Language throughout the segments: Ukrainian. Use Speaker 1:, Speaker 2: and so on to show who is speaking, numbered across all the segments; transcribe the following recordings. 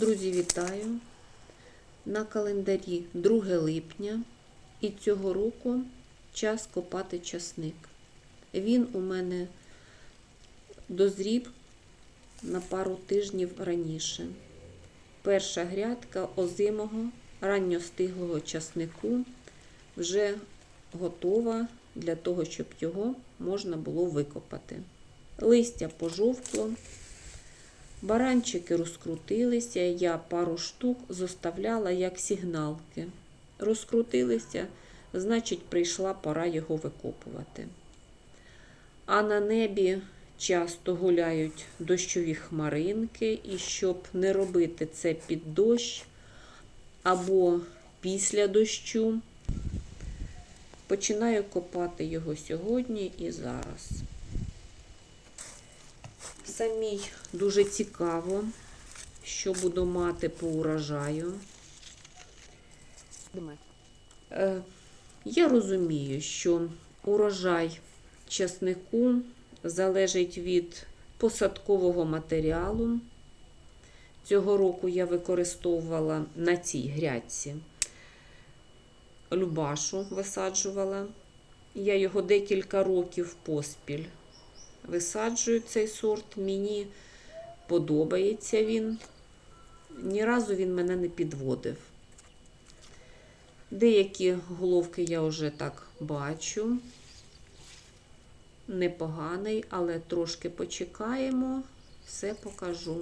Speaker 1: Друзі, вітаю! На календарі 2 липня і цього року час копати часник. Він у мене дозрів на пару тижнів раніше. Перша грядка озимого ранньостиглого часнику вже готова для того, щоб його можна було викопати. Листя пожовкло. Баранчики розкрутилися, я пару штук зоставляла як сигналки. Розкрутилися, значить, прийшла пора його викопувати. А на небі часто гуляють дощові хмаринки, і щоб не робити це під дощ або після дощу, починаю копати його сьогодні і зараз. Самій дуже цікаво, що буду мати по урожаю. Е, Я розумію, що урожай часнику залежить від посадкового матеріалу. Цього року я використовувала на цій грядці любашу висаджувала. Я його декілька років поспіль висаджую цей сорт. Мені подобається він. Ні разу він мене не підводив. Деякі головки я вже так бачу. Непоганий, але трошки почекаємо, все покажу.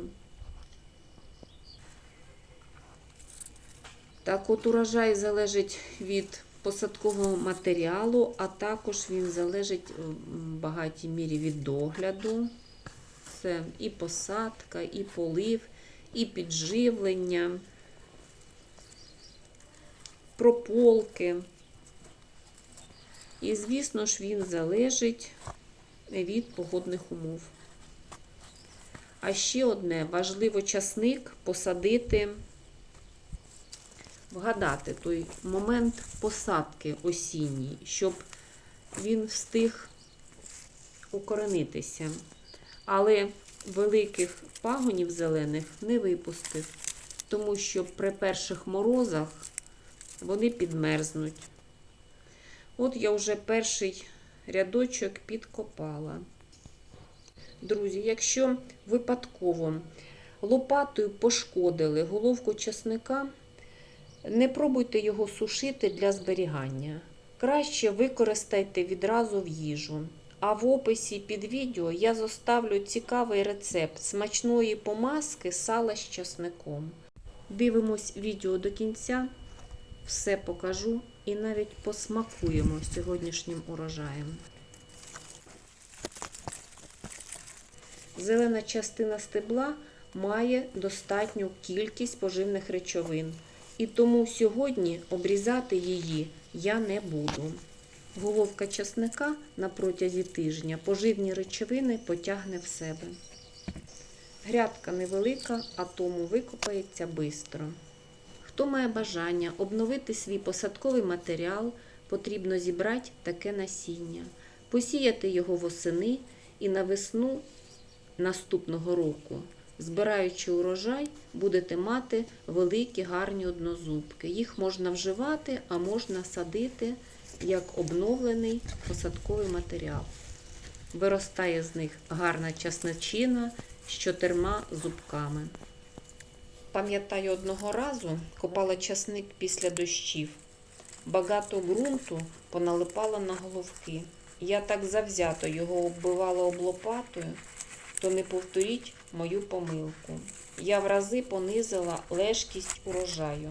Speaker 1: Так, от урожай залежить від посадкового матеріалу, а також він залежить в багатій мірі від догляду. Це і посадка, і полив, і підживлення, прополки. І, звісно ж, він залежить від погодних умов. А ще одне важливо часник посадити вгадати той момент посадки осінній, щоб він встиг укоренитися. Але великих пагонів зелених не випустив, тому що при перших морозах вони підмерзнуть. От я вже перший рядочок підкопала. Друзі, якщо випадково лопатою пошкодили головку часника, не пробуйте його сушити для зберігання. Краще використайте відразу в їжу. А в описі під відео я зоставлю цікавий рецепт смачної помазки сала з часником. Дивимось відео до кінця, все покажу і навіть посмакуємо сьогоднішнім урожаєм. Зелена частина стебла має достатню кількість поживних речовин. І тому сьогодні обрізати її я не буду. Головка часника на протязі тижня поживні речовини потягне в себе. Грядка невелика, а тому викопається швидко. Хто має бажання обновити свій посадковий матеріал, потрібно зібрати таке насіння, посіяти його восени і на весну наступного року збираючи урожай, будете мати великі гарні однозубки. Їх можна вживати, а можна садити як обновлений посадковий матеріал. Виростає з них гарна часничина з чотирма зубками. Пам'ятаю, одного разу копала часник після дощів. Багато ґрунту поналипало на головки. Я так завзято його оббивала облопатою, то не повторіть мою помилку. Я в рази понизила лежкість урожаю.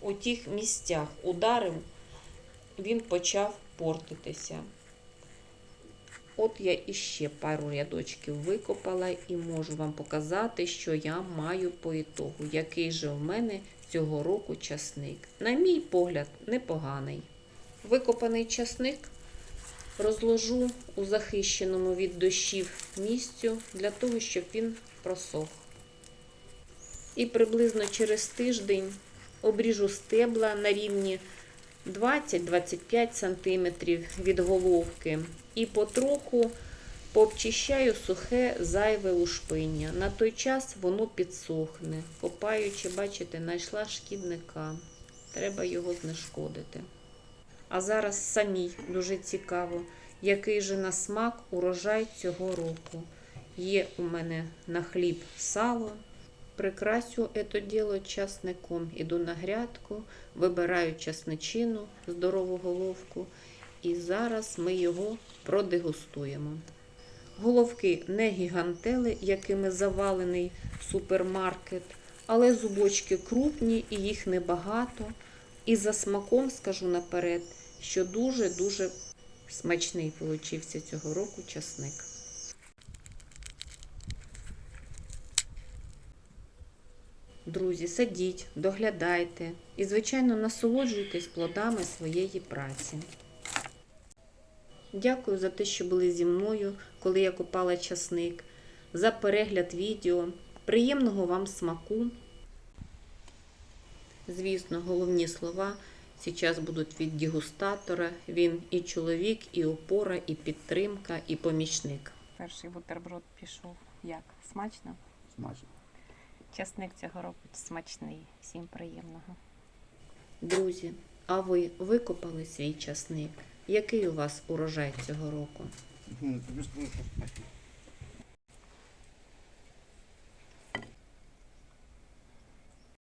Speaker 1: У тих місцях ударив, він почав портитися. От я іще пару рядочків викопала і можу вам показати, що я маю по ітогу, який же в мене цього року часник. На мій погляд, непоганий. Викопаний часник розложу у захищеному від дощів місцю для того, щоб він просох. І приблизно через тиждень обріжу стебла на рівні 20-25 см від головки і потроху Пообчищаю сухе зайве лушпиння. На той час воно підсохне. Копаючи, бачите, знайшла шкідника. Треба його знешкодити. А зараз самій дуже цікаво, який же на смак урожай цього року. Є у мене на хліб сало. Прикрасю це діло часником. Іду на грядку, вибираю часничину, здорову головку, і зараз ми його продегустуємо. Головки не гігантели, якими завалений супермаркет, але зубочки крупні і їх небагато. І за смаком скажу наперед, що дуже-дуже смачний получився цього року часник. Друзі, садіть, доглядайте і, звичайно, насолоджуйтесь плодами своєї праці. Дякую за те, що були зі мною, коли я копала часник, за перегляд відео. Приємного вам смаку. Звісно, головні слова зараз будуть від дегустатора. Він і чоловік, і опора, і підтримка, і помічник.
Speaker 2: Перший бутерброд пішов. Як? Смачно?
Speaker 3: Смачно.
Speaker 2: Часник цього року смачний. Всім приємного.
Speaker 1: Друзі, а ви викопали свій часник? Який у вас урожай цього року?